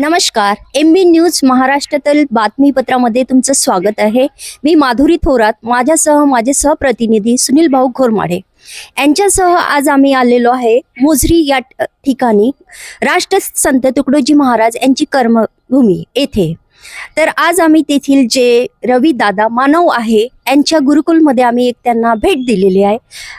नमस्कार. एम बी न्यूज महाराष्ट्रातील बातमीपत्रामध्ये तुमचं स्वागत आहे. मी माधुरी थोरात. माझ्यासह माझे सहप्रतिनिधी सुनील भाऊ खोरमाडे यांच्यासह आज आम्ही आलेलो आहे मोझरी या ठिकाणी ठिकाणी. राष्ट्रसंत तुकडोजी महाराज यांची कर्मभूमी येथे. तर आज आम्ही तेथील जे रवी दादा मानव आहे यांच्या गुरुकुलमध्ये आम्ही एक त्यांना भेट दिलेली आहे.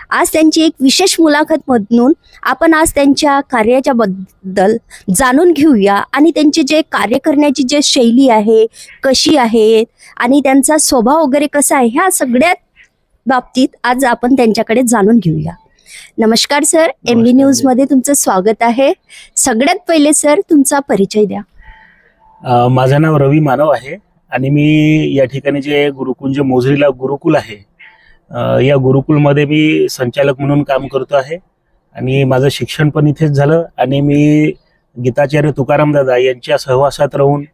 आज त्यांची एक विशेष मुलाखत मधून आपण आज त्यांच्या कार्याच्या बद्दल जाणून घेऊया आणि त्यांचे जे कार्य करण्याची जे शैली आहे कशी आहे आणि त्यांचा स्वभाव वगैरे कसा आहे ह्या सगळ्या बाबतीत आज आपण त्यांच्याकडे जाणून घेऊया. नमस्कार सर एम बी नमस्कार. न्यूजमध्ये तुमचं स्वागत आहे. सगळ्यात पहिले सर तुमचा परिचय द्या. माझं नाव रवी मानव आहे आणि मी या ठिकाणी जे गुरुकुंज मोझरीला गुरुकुल आहे या गुरुकुलमध्ये मी संचालक म्हणून काम करतो आहे आणि माझं शिक्षण पण इथेच झालं आणि मी गीताचार्य तुकाराम दादा यांच्या सहवासात राहून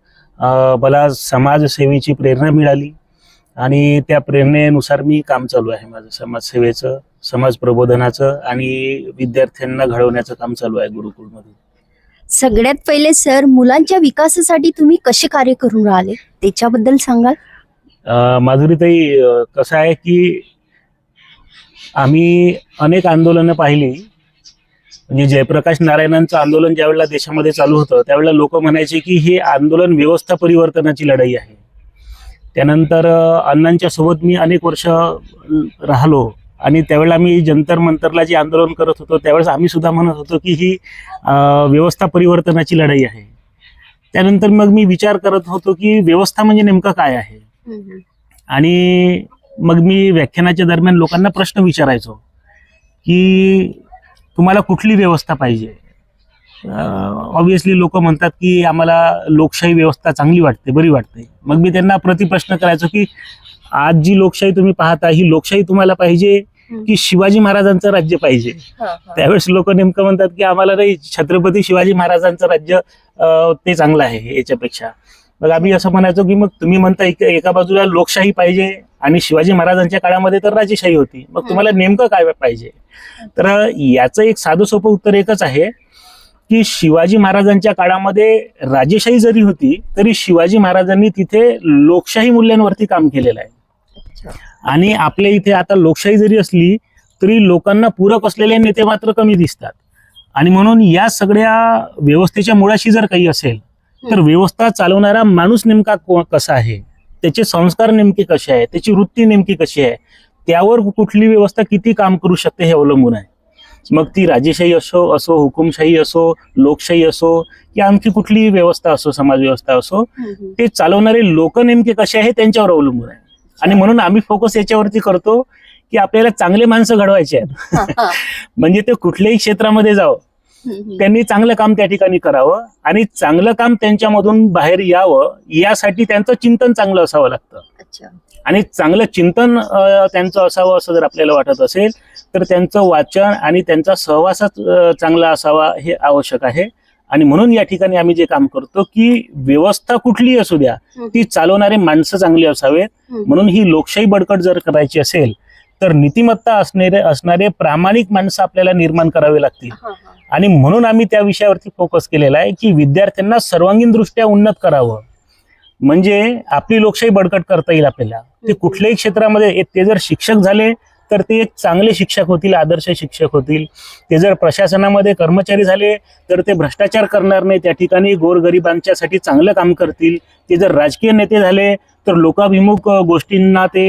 मला समाजसेवेची प्रेरणा मिळाली आणि त्या प्रेरणेनुसार मी काम चालू आहे माझं समाजसेवेचं समाज प्रबोधनाचं आणि विद्यार्थ्यांना घडवण्याचं काम चालू आहे गुरुकुलमध्ये. सगळ्यात पहिले सर मुलांच्या विकासासाठी तुम्ही कसे कार्य करून राहिले? त्याच्याबद्दल सांगाल? अ, माधुरीताई कसं आहे की आम्ही अनेक आंदोलनं पाहिली. म्हणजे जयप्रकाश नारायणांचं आंदोलन ज्यावेळेला देशामध्ये चालू होतं त्यावेळेला लोक म्हणायचे की हे आंदोलन व्यवस्था परिवर्तनाची लढाई आहे. त्यानंतर अण्णांच्या सोबत मी अनेक वर्ष राहिलो. आणि त्यावेळेला आम्ही जंतर मंतरला जे आंदोलन करत होतो त्यावेळेस आम्ही सुद्धा म्हणत होतो की ही व्यवस्था परिवर्तनाची लढाई आहे. त्यानंतर मग मी विचार करत होतो की व्यवस्था म्हणजे नेमकं काय आहे? आणि मग मी व्याख्यानाच्या दरम्यान लोकांना प्रश्न विचारायचो की तुम्हाला कुठली व्यवस्था पाहिजे? ऑब्विसली लोक म्हणतात की आम्हाला लोकशाही व्यवस्था चांगली वाटते बरी वाटते. मग मी त्यांना प्रतिप्रश्न करायचो की आज जी लोकशाही तुम्ही पाहता ही लोकशाही तुम्हाला पाहिजे की शिवाजी महाराजांचं राज्य पाहिजे? त्यावेळेस लोक नेमकं म्हणतात की आम्हाला नाही छत्रपती शिवाजी महाराजांचं राज्य ते चांगलं आहे याच्यापेक्षा. मग आम्ही असं म्हणायचो की मग तुम्ही म्हणता एक- एका बाजूला लोकशाही पाहिजे आणि शिवाजी महाराजांच्या काळामध्ये तर राजेशाही होती. मग तुम्हाला नेमकं काय पाहिजे? तर याचं एक साधं सोपं उत्तर एकच आहे. की शिवाजी महाराजांच्या काळामध्ये राजेशाही जरी होती तरी शिवाजी महाराजांनी तिथे लोकशाही मूल्यांवरती काम केलेलं आहे. आणि आपल्या इथे आता लोकशाही जरी असली तरी लोकांना पूरक असलेले नेते मात्र कमी दिसतात. आणि म्हणून या सगळ्या व्यवस्थेच्या मुळाशी जर काही असेल तर व्यवस्था चालवणारा माणूस नेमका कसा आहे? त्याचे संस्कार नेमके कसे आहे? त्याची वृत्ती नेमकी कशी आहे? त्यावर कुठली व्यवस्था किती काम करू शकते हे अवलंबून आहे. मग ती राजेशाही असो असो हुकुमशाही असो लोकशाही असो की आणखी कुठलीही व्यवस्था असो समाज व्यवस्था असो ते चालवणारे लोक नेमके कसे आहे त्यांच्यावर अवलंबून आहे. आणि म्हणून आम्ही फोकस याच्यावरती करतो की आपल्याला चांगले माणसं घडवायचे आहेत. म्हणजे ते कुठल्याही क्षेत्रामध्ये जावं. त्यांनी चांगलं काम त्या ठिकाणी करावं आणि चांगलं काम त्यांच्यामधून बाहेर यावं यासाठी त्यांचं चिंतन चांगलं असावं लागतं. आणि चांगलं चिंतन त्यांचं असावं असं जर आपल्याला वाटत असेल तर त्यांचं वाचन आणि त्यांचा सहवासच चांगला असावा हे आवश्यक आहे. आणि म्हणून या ठिकाणी आम्ही जे काम करतो की व्यवस्था कुठलीही असू द्या ती चालवणारे माणसं चांगली असावेत. म्हणून ही लोकशाही बळकट जर करायची असेल तर नीतिमत्ता असणारे असणारे प्रामाणिक माणसं आपल्याला निर्माण करावे लागतील. आणि म्हणून आम्ही त्या विषयावरती फोकस केलेला आहे की विद्यार्थ्यांना सर्वांगीण दृष्ट्या उन्नत करावं. म्हणजे आपली लोकशाही बळकट करता येईल आपल्याला. ते कुठल्याही क्षेत्रामध्ये ते जर शिक्षक झाले तर ते एक चांगले शिक्षक होतील आदर्श शिक्षक होतील. ते जर प्रशासनामध्ये कर्मचारी झाले तर ते भ्रष्टाचार करणार नाही. त्या ठिकाणी गोरगरिबांच्यासाठी चांगलं काम करतील. ते जर राजकीय नेते झाले तर लोकाभिमुख गोष्टींना ते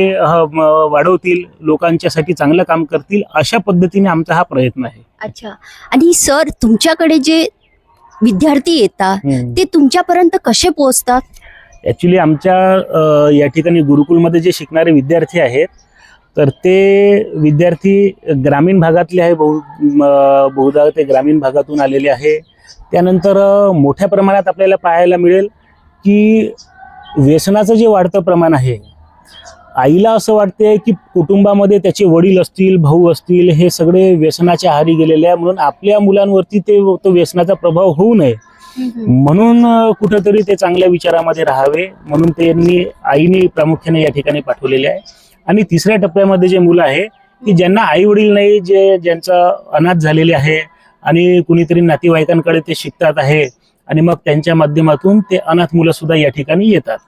वाढवतील. लोकांच्यासाठी चांगलं काम करतील. अशा पद्धतीने आमचा हा प्रयत्न आहे. अच्छा. आणि सर तुमच्याकडे जे विद्यार्थी येतात ते तुमच्यापर्यंत कसे पोहोचतात? ॲक्च्युली आमच्या या ठिकाणी गुरुकुलमध्ये जे शिकणारे विद्यार्थी आहेत तर ते विद्यार्थी ग्रामीण भागातले आहे बहु बहुधा ते ग्रामीण भागातून आलेले आहे. त्यानंतर मोठ्या प्रमाणात आपल्याला पाहायला मिळेल की व्यसनाचं जे वाढतं प्रमाण आहे आईला असं वाटते की कुटुंबामध्ये त्याचे वडील असतील भाऊ असतील हे सगळे व्यसनाच्या आहारी गेलेले आहे. म्हणून आपल्या मुलांवरती ते तो व्यसनाचा प्रभाव होऊ नये. म्हणून कुठेतरी कुठंतरी ते चांगल्या विचारामध्ये राहावे. म्हणून त्यांनी आईने प्रामुख्याने या ठिकाणी पाठवलेले आहे. आणि तिसऱ्या टप्प्यामध्ये जे मुलं आहे की ज्यांना आई वडील नाही जे ज्यांचा अनाथ झालेले आहे आणि कुणीतरी नातेवाईकांकडे ते शिकतात आहे आणि मग त्यांच्या माध्यमातून ते अनाथ मुलं सुद्धा या ठिकाणी येतात.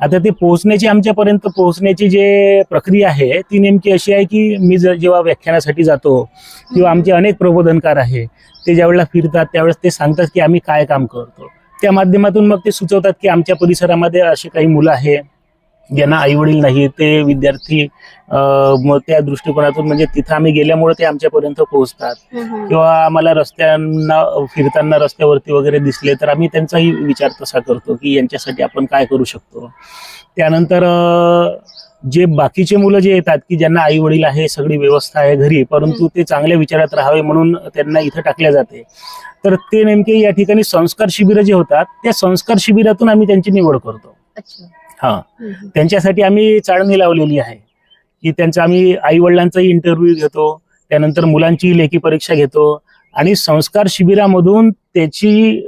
आता ते पोहोचण्याची आमच्यापर्यंत पोहोचण्याची जे प्रक्रिया आहे ती नेमकी अशी आहे की मी जेव्हा व्याख्यानासाठी जातो किंवा आमचे अनेक प्रबोधनकार आहे. ते ज्यावेळेला फिरतात त्यावेळेस ते सांगतात की आम्ही काय काम करतो. त्या माध्यमातून मग ते सुचवतात की आमच्या परिसरामध्ये अशी काही मुलं आहे ज्यांना आई वडील नाही ते विद्यार्थी मग त्या दृष्टिकोनातून म्हणजे तिथं आम्ही गेल्यामुळे ते आमच्यापर्यंत पोहोचतात. किंवा आम्हाला रस्त्यांना फिरताना रस्त्यावरती वगैरे दिसले तर आम्ही त्यांचाही विचार तसा करतो की यांच्यासाठी आपण काय करू शकतो. त्यानंतर जे बाकीचे मुलं जे येतात की ज्यांना आई वडील आहे सगळी व्यवस्था आहे घरी परंतु ते चांगल्या विचारात राहावे म्हणून त्यांना इथं टाकल्या जाते. तर ते नेमके या ठिकाणी संस्कार शिबिरं जे होतात त्या संस्कार शिबिरातून आम्ही त्यांची निवड करतो. हा. त्यांच्यासाठी आम्ही चाळणी लावलेली आहे की त्यांचा आम्ही आई वडिलांचाही इंटरव्ह्यू घेतो त्यानंतर मुलांची लेखी परीक्षा घेतो आणि संस्कार शिबिरामधून त्याची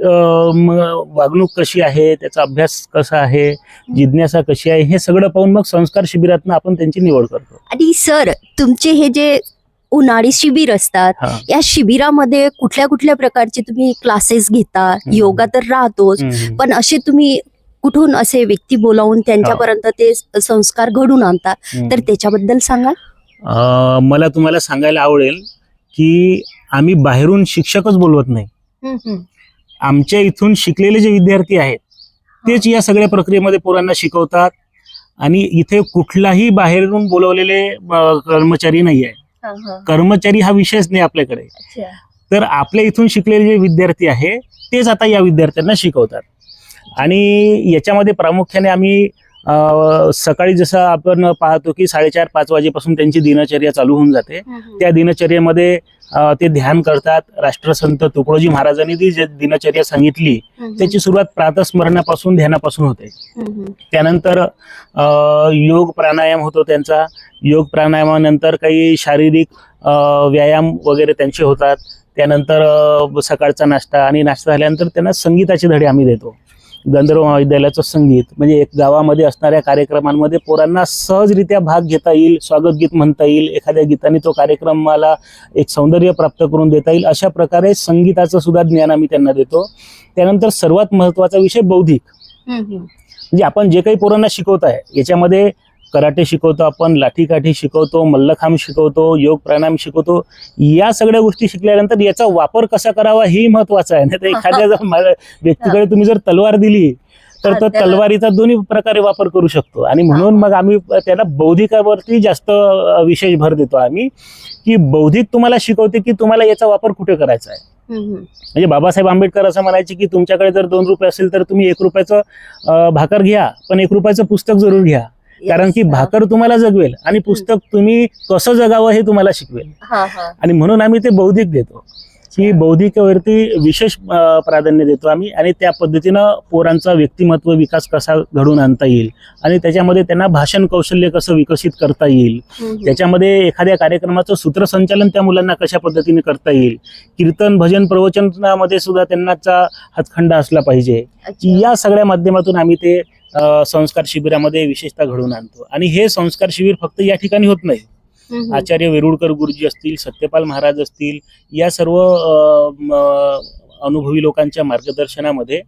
वागणूक कशी आहे त्याचा अभ्यास कसा आहे जिज्ञासा कशी आहे हे सगळं पाहून मग संस्कार शिबिरातनं आपण त्यांची निवड करतो आणि सर तुमचे हे जे उन्हाळी शिबिर असतात. या शिबिरामध्ये कुठल्या कुठल्या प्रकारचे तुम्ही क्लासेस घेता. योगा तर राहतोच. पण असे तुम्ही कुठून असे व्यक्ती बोलावून त्यांच्यापर्यंत ते संस्कार घडून आणतात हम्म. तर त्याच्याबद्दल सांगा मला तुम्हाला सांगायला आवडेल की आम्ही बाहेरून शिक्षकच बोलवत नाही. आमच्या इथून शिकलेले जे विद्यार्थी आहेत तेच या सगळ्या प्रक्रियेमध्ये पोरांना शिकवतात. आणि इथे कुठलाही बाहेरून बोलवलेले कर्मचारी नाही आहे कर्मचारी हा विषयच नाही आपल्याकडे. तर आपल्या इथून शिकलेले जे विद्यार्थी आहे तेच आता या विद्यार्थ्यांना शिकवतात. आणि याच्यामध्ये प्रामुख्याने आम्ही सकाळी जसं आपण पाहतो की साडेचार पाच वाजेपासून त्यांची दिनचर्या चालू होऊन जाते. त्या दिनचर्येमध्ये ते ध्यान करतात. राष्ट्रसंत तुकडोजी महाराजांनी ती जी दिनचर्या सांगितली त्याची सुरुवात प्रातस्मरणापासून ध्यानापासून होते. त्यानंतर योग प्राणायाम होतो त्यांचा. योग प्राणायामानंतर काही शारीरिक व्यायाम वगैरे त्यांचे होतात. त्यानंतर सकाळचा नाश्ता आणि नाश्ता झाल्यानंतर त्यांना संगीताचे धडे आम्ही देतो. गंधर्व महाविद्यालयाचं संगीत म्हणजे एक गावामध्ये असणाऱ्या कार्यक्रमांमध्ये पोरांना सहजरित्या भाग घेता येईल स्वागत गीत म्हणता येईल एखाद्या गीताने तो कार्यक्रमाला एक सौंदर्य प्राप्त करून देता येईल अशा प्रकारे संगीताचं सुद्धा ज्ञान आम्ही त्यांना देतो. त्यानंतर सर्वात महत्त्वाचा विषय बौद्धिक. म्हणजे आपण जे काही पोरांना शिकवत आहे याच्यामध्ये कराटे शिकवतो आपण लाठीकाठी शिकवतो मल्लखांब शिकवतो योग प्राणायाम शिकवतो या सगळ्या गोष्टी शिकल्यानंतर याचा वापर कसा करावा हे महत्वाचं आहे. नाही तर एखाद्या जर व्यक्तीकडे तुम्ही जर तलवार दिली तर तो तलवारीचा दोन्ही प्रकारे वापर करू शकतो. आणि म्हणून मग आम्ही त्याला बौद्धिकावरती जास्त विशेष भर देतो आम्ही की बौद्धिक तुम्हाला शिकवते की तुम्हाला याचा वापर कुठे करायचा आहे. म्हणजे बाबासाहेब आंबेडकर असं म्हणायचे की तुमच्याकडे जर दोन रुपये असेल तर तुम्ही एक रुपयाचं भाकर घ्या पण एक रुपयाचं पुस्तक जरूर घ्या. कारण की भाकर तुम्हाला जगवेल आणि पुस्तक तुम्ही कसं जगावं हे तुम्हाला शिकवेल. आणि म्हणून आम्ही ते बौद्धिक देतो. की बौद्धिकवरती विशेष प्राधान्य देतो आम्ही आणि त्या पद्धतीनं पोरांचा व्यक्तिमत्व विकास कसा घडून आणता येईल आणि त्याच्यामध्ये त्यांना भाषण कौशल्य कसं विकसित करता येईल. त्याच्यामध्ये एखाद्या कार्यक्रमाचं सूत्रसंचालन त्या मुलांना कशा पद्धतीने करता येईल. कीर्तन भजन प्रवचनामध्ये सुद्धा त्यांनाचा हातखंडा असला पाहिजे. या सगळ्या माध्यमातून आम्ही ते संस्कार शिबिरामध्ये विशेषतः घडवून आणतो. आणि हे संस्कार शिबिर फक्त या ठिकाणी होत नाही. आचार्य वेरुळकर गुरुजी असतील सत्यपाल महाराज असतील या सर्व अनुभवी लोकांच्या मार्गदर्शनामध्ये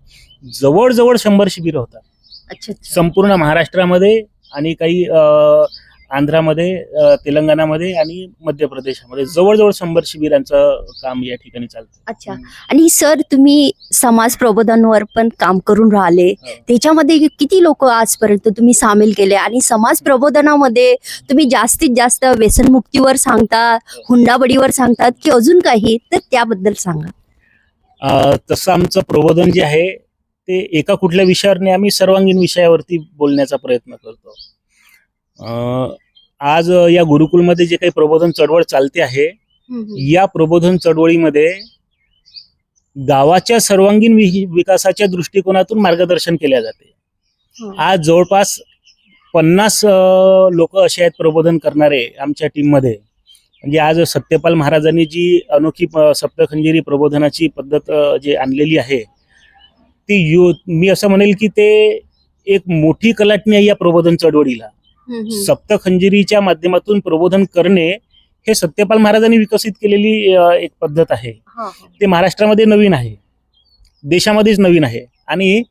जवळजवळ शंभर शिबिरं होतात. संपूर्ण महाराष्ट्रामध्ये आणि काही अ, आंध्रामध्ये तेलंगणामध्ये आणि मध्य प्रदेशामध्ये जवळजवळ शंभर शिबिरांचं काम या ठिकाणी चालतं. अच्छा. आणि सर तुम्ही समाज प्रबोधनावर पण काम करून राहिले. हो. त्याच्यामध्ये किती लोक आजपर्यंत तुम्ही सामील केले? आणि समाज प्रबोधनामध्ये तुम्ही जास्तीत जास्त व्यसनमुक्तीवर सांगता हुंडाबडीवर सांगतात की अजून काही? तर त्याबद्दल सांगा. तसं आमचं प्रबोधन जे आहे ते एका कुठल्या विषयावर नाही. आम्ही सर्वांगीण विषयावरती बोलण्याचा प्रयत्न करतो. आज या गुरुकुलमध्ये जे काही प्रबोधन चळवळ चालते आहे या प्रबोधन चळवळीमध्ये गावाच्या सर्वांगीण विकासाच्या दृष्टिकोनातून मार्गदर्शन केल्या जाते. आज जवळपास पन्नास लोक असे आहेत प्रबोधन करणारे आमच्या टीममध्ये. म्हणजे आज सत्यपाल महाराजांनी जी अनोखी सप्तखंजिरी प्रबोधनाची पद्धत जी आणलेली आहे ती यु मी असं म्हणेल की ते एक मोठी कलाटणी आहे या प्रबोधन चळवळीला. सप्तखंजिरीच्या माध्यमातून प्रबोधन करणे हे सत्यपाल महाराजांनी विकसित केलेली एक पद्धत आहे. ते महाराष्ट्रामध्ये नवीन आहे. देशामध्येच नवीन आहे. आणि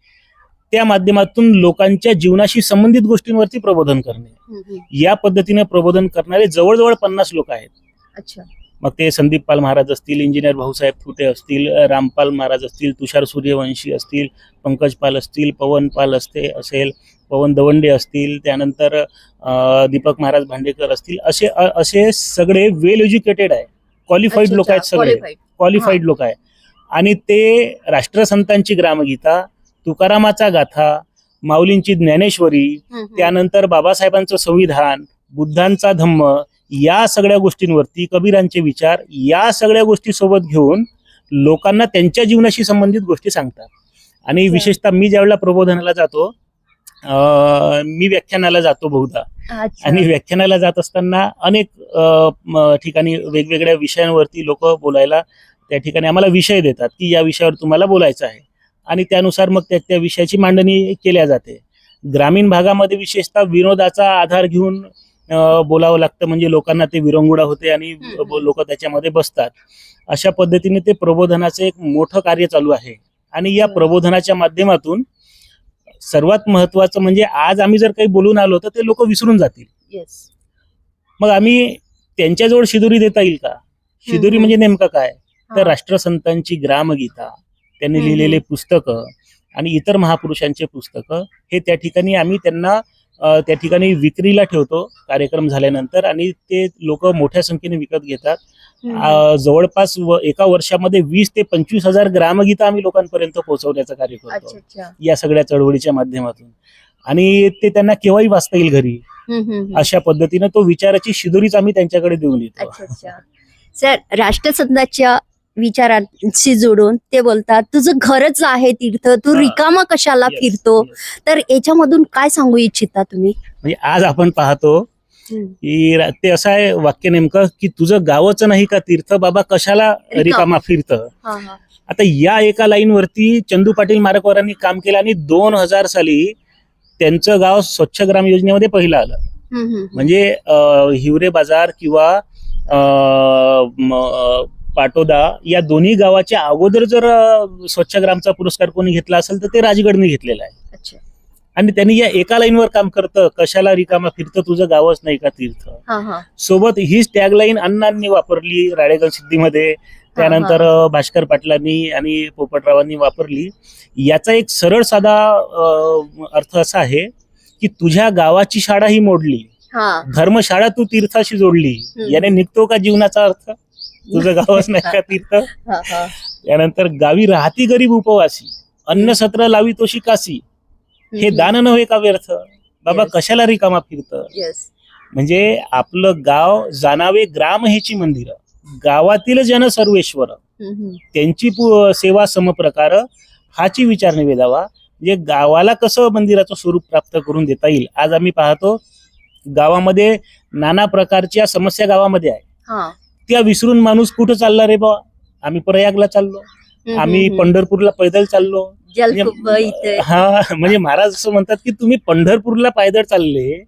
त्या माध्यमातून लोकांच्या जीवनाशी संबंधित गोष्टींवरती प्रबोधन करणे. या पद्धतीने प्रबोधन करणारे जवळजवळ पन्नास लोक आहेत. मग ते संदीप पाल महाराज असतील इंजिनियर भाऊसाहेब फुटे असतील रामपाल महाराज असतील तुषार सूर्यवंशी असतील पंकज पाल असतील पवन पाल असते असेल पवन दवंडे असतील त्यानंतर दीपक महाराज भांडेकर असतील असे असे सगळे वेल एज्युकेटेड आहे. क्वालिफाईड लोक आहेत सगळे. क्वालिफाईड लोक आहे आणि ते राष्ट्रसंतांची ग्रामगीता तुकारामाचा गाथा माऊलींची ज्ञानेश्वरी त्यानंतर बाबासाहेबांचं संविधान बुद्धांचा धम्म या सगळ्या गोष्टींवरती कबीरांचे विचार या सगळ्या गोष्टी सोबत घेऊन लोकांना त्यांच्या जीवनाशी संबंधित गोष्टी सांगतात. आणि. विशेषतः मी ज्यावेळेला प्रबोधनाला जातो मी व्याख्यानाला जातो बहुधा. आणि व्याख्यानाला जात असताना अनेक ठिकाणी वेगवेगळ्या विषयांवरती लोक बोलायला त्या ठिकाणी आम्हाला विषय देतात की या विषयावर तुम्हाला बोलायचं आहे. आणि त्यानुसार मग त्या त्या विषयाची मांडणी केल्या जाते. ग्रामीण भागामध्ये विशेषतः विनोदाचा आधार घेऊन बोलावं लागतं म्हणजे लोकांना ते विरंगुळा होते आणि. लोक त्याच्यामध्ये बसतात. अशा पद्धतीने ते प्रबोधनाचं एक मोठं कार्य चालू आहे. आणि या. प्रबोधनाच्या माध्यमातून सर्वात महत्वाचं म्हणजे आज आम्ही जर काही बोलून आलो तर ते लोक विसरून जातील येस मग आम्ही त्यांच्याजवळ शिदोरी देता येईल का शिदोरी. म्हणजे नेमकं काय तर. राष्ट्रसंतांची ग्रामगीता त्यांनी. लिहिलेले पुस्तकं आणि इतर महापुरुषांचे पुस्तकं हे त्या ठिकाणी आम्ही त्यांना त्या ठिकाणी विक्रीला ठेवतो कार्यक्रम झाल्यानंतर आणि ते लोक मोठ्या संख्येने विकत घेतात. जवळपास एका वर्षामध्ये वीस ते पंचवीस हजार ग्रामगीता आम्ही लोकांपर्यंत पोहोचवण्याचं कार्य करतो. या सगळ्या चळवळीच्या माध्यमातून. आणि ते त्यांना केव्हाही वाचता येईल घरी. अशा पद्धतीने तो विचाराची शिदोरीच आम्ही त्यांच्याकडे देऊन येतो. सर राष्ट्रसंताच्या विचारांशी जोडून ते बोलतात तुझं घरच आहे तीर्थ तू. रिकामा कशाला फिरतो. तर याच्यामधून काय सांगू इच्छिता तुम्ही म्हणजे आज आपण पाहतो की रा- ते असं आहे वाक्य नेमकं की तुझं गावच नाही का तीर्थ बाबा कशाला रिकामा. रिकामा फिरत हा, हा. आता या एका लाईन वरती चंदू पाटील मारकवारांनी काम केलं आणि दोन हजार साली त्यांचं गाव स्वच्छ ग्राम योजनेमध्ये पहिलं आलं हम्म, हम्म, हम्म. म्हणजे अं, हिवरे बाजार किंवा अं, म, अं, पाटोदा या दोन्ही गावाच्या अगोदर जर स्वच्छ ग्रामचा पुरस्कार कोणी घेतला असेल तर ते राजगडने घेतलेला आहे. आणि त्यांनी या एका लाईनवर काम करतं कशाला रिकामा फिरतं तुझं गावच नाही का तीर्थ? सोबत हीच टॅगलाईन अण्णांनी वापरली राळेगण सिद्धीमध्ये त्यानंतर भास्कर पाटलांनी आणि पोपटरावांनी वापरली. याचा एक सरळ साधा अर्थ असा आहे की तुझ्या गावाची शाळा ही मोडली. धर्मशाळा तू तीर्थाशी जोडली. याने निघतो का जीवनाचा अर्थ? तुझं गावच नाही का तीर्थ. त्यानंतर गावी राहती गरीब उपवासी अन्न सत्र लावी तोशी काशी हे दान नव्हे का व्यर्थ? बाबा. कशाला रिकामा फिरतं. म्हणजे आपलं गाव जाणावे ग्राम हेची मंदिर. गावातील जन सर्वेश्वर. त्यांची सेवा समप्रकार. हाची विचार निवेदावा म्हणजे गावाला कसं मंदिराचं स्वरूप प्राप्त करून देता येईल? आज आम्ही पाहतो गावामध्ये नाना प्रकारच्या समस्या गावामध्ये आहे. त्या विसरून माणूस कुठं चालला रे बा? आम्ही प्रयागला चाललो. आम्ही पंढरपूरला पैदल चाललो. म्हणजे- हा म्हणजे महाराज असं म्हणतात की तुम्ही पंढरपूरला पायदळ चालले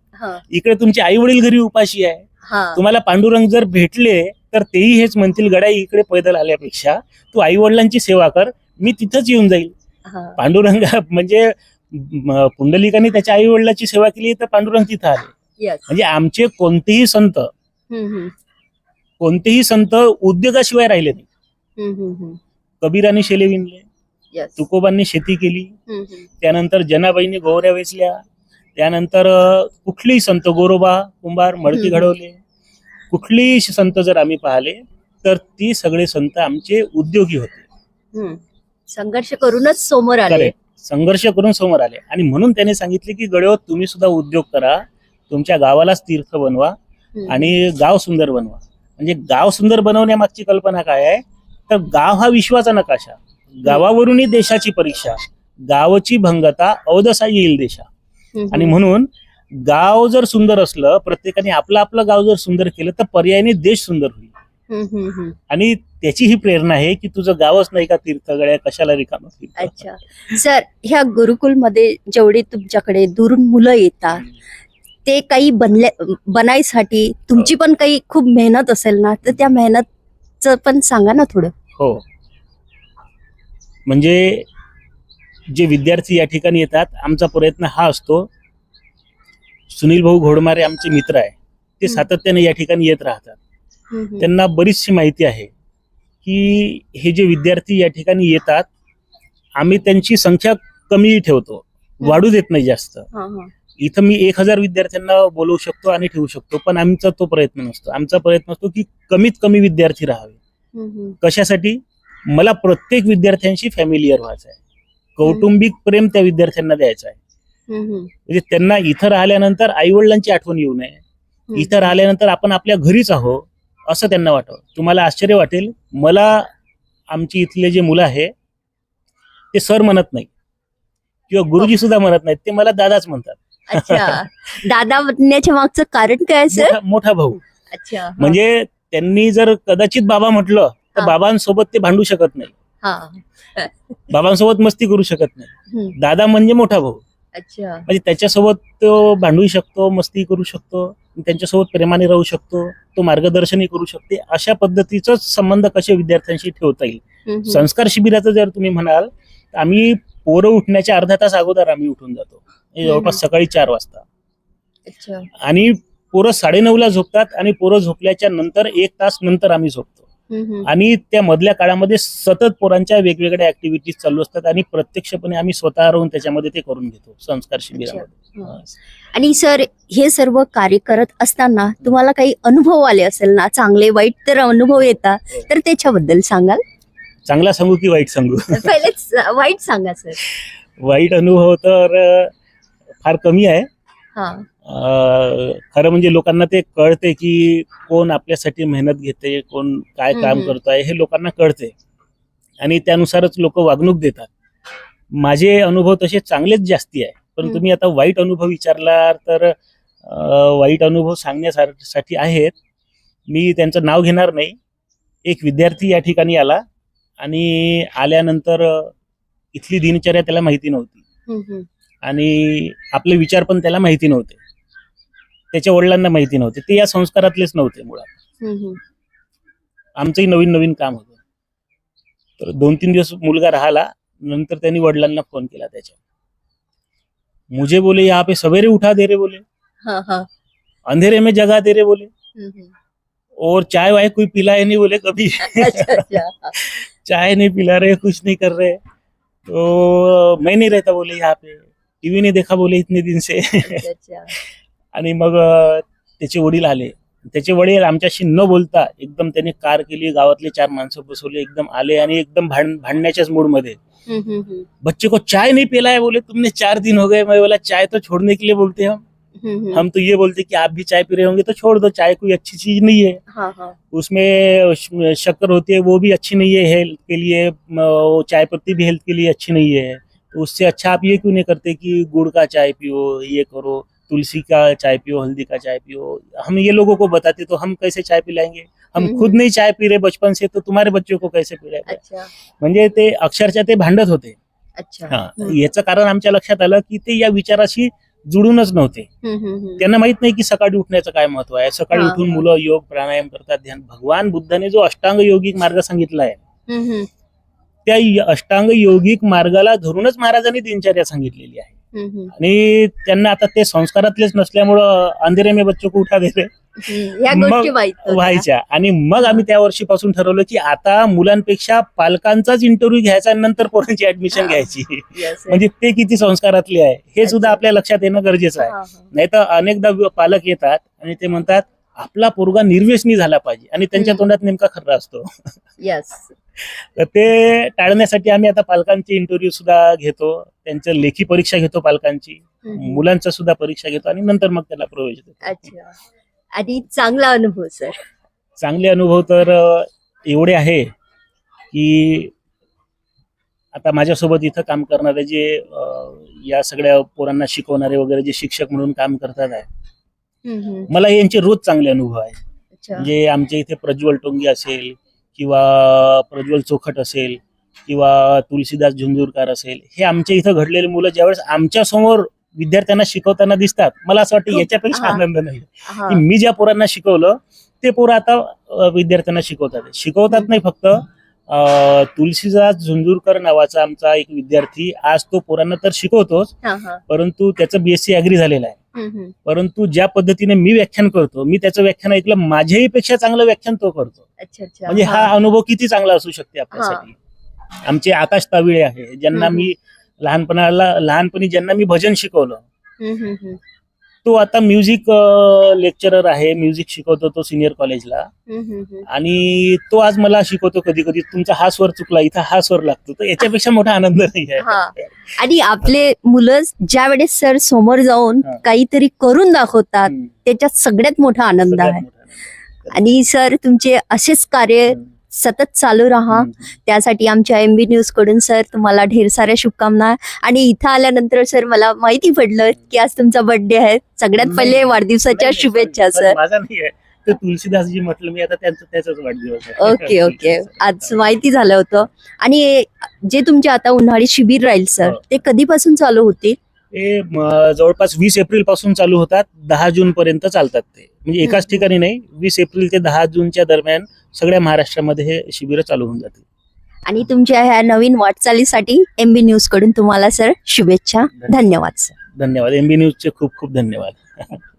इकडे तुमचे आई वडील घरी उपाशी आहे. हा. तुम्हाला पांडुरंग जर भेटले तर तेही हेच म्हणतील गड्या इकडे पैदल आल्यापेक्षा तू आई वडिलांची सेवा कर मी तिथंच येऊन जाईल. पांडुरंग म्हणजे पुंडलिकाने त्याच्या आई वडिलांची सेवा केली तर पांडुरंग तिथं आले. म्हणजे आमचे कोणतेही संत. कोणतेही संत उद्योगाशिवाय राहिले नाही. कबीरांनी शेले विणले. तुकोबांनी शेती केली. त्यानंतर जनाबाईंनी गोवऱ्या वेचल्या त्यानंतर कुठलेही संत गोरोबा कुंभार मडकी. घडवले कुठलेही संत जर आम्ही पाहिले तर ती सगळे संत आमचे उद्योगी होते. संघर्ष करूनच समोर आले. संघर्ष करून समोर आले आणि म्हणून त्याने सांगितले की गड्यो तुम्ही सुद्धा उद्योग करा तुमच्या गावालाच तीर्थ बनवा. आणि गाव सुंदर बनवा म्हणजे गाव सुंदर बनवण्यामागची कल्पना काय आहे? तर गाव हा विश्वाचा नकाशा. गावावरूनही देशाची परीक्षा. गावची भंगता अवदसा येईल देशा. आणि म्हणून गाव जर सुंदर असलं प्रत्येकाने आपलं आपलं गाव जर सुंदर केलं तर पर्यायाने देश सुंदर होईल. आणि त्याची ही प्रेरणा आहे की तुझं गावच नाही का तीर्थगड्या कशाला रिकामा? अच्छा. सर ह्या गुरुकुलमध्ये जेवढे तुमच्याकडे दुरून मुलं येतात ते काही बनल्या बनायसाठी तुमची पण काही खूप मेहनत असेल ना तर त्या मेहनतचं पण सांगा ना थोडं हो म्हणजे जे विद्यार्थी या ठिकाणी येतात आमचा प्रयत्न हा असतो सुनील भाऊ घोडमारे आमचे मित्र आहे ते. सातत्याने या ठिकाणी येत राहतात. त्यांना बरीचशी माहिती आहे की हे जे विद्यार्थी या ठिकाणी येतात आम्ही त्यांची संख्या कमी ठेवतो वाढू देत नाही जास्त. इथं मी एक हजार विद्यार्थ्यांना बोलवू शकतो आणि ठेवू शकतो पण आमचा तो प्रयत्न नसतो. आमचा प्रयत्न असतो की कमीत कमी विद्यार्थी राहावे. कशासाठी? मला प्रत्येक विद्यार्थ्यांशी फॅमिलियर व्हायचं आहे. कौटुंबिक प्रेम त्या विद्यार्थ्यांना द्यायचं आहे. म्हणजे त्यांना इथं राहिल्यानंतर आई वडिलांची आठवण येऊ नये. इथं राहिल्यानंतर आपण आपल्या घरीच आहो असं त्यांना वाटावं तुम्हाला आश्चर्य वाटेल मला आमची इथले जे मुलं आहे ते सर म्हणत नाही किंवा गुरुजी सुद्धा म्हणत नाहीत ते मला दादाच म्हणतात. अच्छा. दादा म्हणण्याच्या मागचं कारण काय सर मोठा- मोठा भाऊ. अच्छा हा. म्हणजे त्यांनी जर कदाचित बाबा म्हटलं तर हा. बाबांसोबत ते भांडू शकत नाही. हा. बाबांसोबत मस्ती करू शकत नाही. हम्म. दादा म्हणजे मोठा भाऊ. अच्छा. म्हणजे त्याच्यासोबत तो भांडू शकतो मस्ती करू शकतो त्यांच्यासोबत प्रेमाने राहू शकतो तो मार्गदर्शनही करू शकते. अशा पद्धतीचं संबंध कसे विद्यार्थ्यांशी ठेवता येईल? हम्म, हम्म. संस्कार शिबिराचं जर तुम्ही म्हणाल तर आम्ही पोरं उठण्याच्या अर्धा तास अगोदर आम्ही उठून जातो. जवळपास सकाळी चार वाजता. आणि पोरं साडेनऊ ला झोपतात आणि पोरं झोपल्याच्या नंतर एक तास नंतर आम्ही झोपतो. आणि त्या मधल्या काळामध्ये सतत पोरांच्या वेगवेगळ्या ऍक्टिव्हिटीज चालू असतात आणि प्रत्यक्षपणे आम्ही स्वतः राहून त्याच्यामध्ये ते करून घेतो संस्कार शिबिरामध्ये. हा. आणि सर हे सर्व कार्य करत असताना तुम्हाला काही अनुभव आले असेल ना? चांगले वाईट तर अनुभव येतात. तर त्याच्याबद्दल सांगाल? चांगला सांगू की वाईट सांगू? पहिलेच वाईट सांगा सर. वाईट अनुभव तर फार कमी आहे. हा. अं, खरं म्हणजे लोकांना ते कळते की कोण आपल्यासाठी मेहनत घेते कोण काय काम हम्म. करत आहे हे लोकांना कळते. आणि त्यानुसारच लोक वागणूक देतात. माझे अनुभव तसे चांगलेच जास्ती आहे. पण हम्म. तुम्ही आता वाईट अनुभव विचारला तर अं, वाईट अनुभव सांगण्यासाठी आहेत. मी त्यांचं नाव घेणार नाही. एक विद्यार्थी या ठिकाणी आला आणि आल्यानंतर अं, इथली दिनचर्या त्याला माहिती नव्हती. हम्म, हम्म. आणि आपले विचार पण त्याला माहिती नव्हते. त्याच्या वडिलांना माहिती नव्हते. ते या संस्कारातलेच नव्हते मुळात. हम्म, हम्म. आमचंही नवीन नवीन काम होतं. तर दोन तीन दिवस मुलगा राहिला नंतर त्यांनी वडिलांना फोन केला त्याच्या. मुझे बोले यहाँ पे सवेरे उठा दे रे बोले. हा, हा. अंधेरे में जगा दे रे बोले. और चाय वाय कोई पिलाए नहीं बोले कभी. चाय नहीं पिला रहे कुछ नहीं कर रहे. तो मैं नहीं रहता बोले यहाँ पे. टीव्ही नहीं देखा बोले इतने दिन से. आणि मग त्याचे वडील आले. त्याचे वडील आमच्याशी न बोलता एकदम त्याने कार केली गावातले चार माणसं बसवले एकदम आले आणि एकदम भांड भांडण्याच्याच मूडमध्ये. बच्चे को चाय नहीं पिला है बोले तुमने चार दिन हो गए मैं बोला चाय तो छोड़ने के लिए बोलते हम. हम तो ये बोलते कि आप भी चाय पी रहे होंगे तो छोड़ दो चाय कोई अच्छी चीज नहीं है। हा, हा. उसमें शक्कर होती है वो भी अच्छी नहीं है हेल्थ के लिए वो चाय पत्ती भी हेल्थ के लिए अच्छी नहीं है। उससे अच्छा आप ये क्यों नहीं करते कि गुड़ का चाय पियो ये करो तुलसी का चाय पियो हल्दी का चाय पियो? हम ये लोगों को बताते तो हम कैसे चाय पिलाएंगे? हम. खुद नहीं चाय पी रहे बचपन से तो तुम्हारे बच्चों को कैसे पिलाएंगे अच्छा। म्हणजे ते अक्षरशः ते भांडत होते। अच्छा। हा याचं कारण आमच्या लक्षात आलं की ते या विचाराशी जुळूनच नव्हते. त्यांना माहीत नाही की सकाळी उठण्याचं काय महत्त्व आहे. सकाळी उठून. मुलं योग प्राणायाम करतात. ध्यान भगवान बुद्धाने जो अष्टांग योगिक मार्ग सांगितला आहे. त्या अष्टांग योगिक मार्गाला धरूनच महाराजांनी दिनचर्या सांगितलेली आहे. आणि त्यांना आता ते संस्कारातलेच नसल्यामुळं अंधेरे मे बच्चो को उठा दे रे. व्हायच्या आणि मग आम्ही त्या वर्षीपासून ठरवलं की आता मुलांपेक्षा पालकांचाच इंटरव्ह्यू घ्यायचा नंतर पोरांची ऍडमिशन. घ्यायची. म्हणजे ते किती संस्कारातले आहे हे सुद्धा. आपल्या लक्षात येणं गरजेचं आहे हा, हा. नाही तर अनेकदा पालक येतात आणि ते म्हणतात आपला पोरगा निर्व्यसनी झाला पाहिजे आणि त्यांच्या. तोंडात नेमका खर्रा असतो Yes. तर ते टाळण्यासाठी आम्ही आता पालकांची इंटरव्ह्यू सुद्धा घेतो त्यांचं लेखी परीक्षा घेतो पालकांची. मुलांचं सुद्धा परीक्षा घेतो आणि नंतर मग त्याला प्रवेश देतो अच्छा आणि चांगला अनुभव सर चांगले अनुभव तर एवढे आहे की आता माझ्यासोबत इथं काम करणारे जे या सगळ्या पोरांना शिकवणारे वगैरे जे शिक्षक म्हणून काम करतात आहे हम्म. मला यांचे रोज चांगले अनुभव आहे अच्छा म्हणजे आमच्या इथे प्रज्वल टोंगे असेल किंवा प्रज्वल चोखट असेल किंवा तुलसीदास झुंझुरकर असेल हे आमच्या इथं घडलेले मुलं ज्यावेळेस आमच्यासमोर विद्यार्थ्यांना शिकवताना दिसतात मला असं वाटतं याच्यापेक्षा हा. आनंद नाही हा. की मी ज्या पोरांना शिकवलं ते पोरं आता अ, विद्यार्थ्यांना शिकवतात शिकवतात नाही फक्त तुलसीदास झुंझुरकर नावाचा आमचा एक विद्यार्थी आज तो पोरांना तर शिकवतोच. परंतु त्याचं बीएससी अॅग्री झालेलं आहे. परंतु ज्या पद्धतीने मी व्याख्यान करतो मी त्याचं व्याख्यान ऐकलं माझ्याही पेक्षा चांगलं व्याख्यान तो करतो अच्छा अच्छा म्हणजे हा अनुभव किती चांगला असू शकते आपल्यासाठी आमचे आकाश ताविळे आहे ज्यांना. मी लहानपणाला लहानपणी ज्यांना मी भजन शिकवलं. तो आता म्युझिक लेक्चरर आहे म्युझिक शिकवतो तो सिनियर कॉलेजला. आणि तो आज मला शिकवतो कधी कधी तुमचा हा स्वर चुकला इथं हा स्वर लागतो तर याच्यापेक्षा मोठा आनंद नाही हा. आहे आणि आपले मुलं ज्या वेळेस सर समोर जाऊन. काहीतरी करून दाखवतात. त्याच्यात सगळ्यात मोठा आनंद आहे. आणि सर तुमचे असेच कार्य. सतत चालू राहा. त्यासाठी आमच्या एम बी न्यूजकडून सर तुम्हाला ढेर साऱ्या शुभकामना. आणि इथं आल्यानंतर सर मला माहिती पडलं की आज तुमचा बर्थडे आहे. सगळ्यात पहिले. वाढदिवसाच्या शुभेच्छा सर. माझा नाही आहे. ते तुलसीदासजी म्हटलं मी आता त्यांचं त्याचाच वाढदिवस आहे. Okay okay. आज माहिती झालं होतं. आणि जे तुमचे आता उन्हाळी शिबिर राहील सर हो. ते कधीपासून चालू होतील? ते म, जवळपास वीस एप्रिलपासून चालू होतात. दहा जून पर्यंत चालतात ते. म्हणजे एकाच. ठिकाणी नाही. वीस एप्रिल ते दहा जूनच्या दरम्यान सगळ्या महाराष्ट्रामध्ये हे शिबिर चालू होऊन जातील. आणि तुमच्या ह्या नवीन वाटचालीसाठी एम बी न्यूजकडून तुम्हाला सर शुभेच्छा. धन्यवाद. सर धन्यवाद. एमबी न्यूजचे खूप खूप धन्यवाद.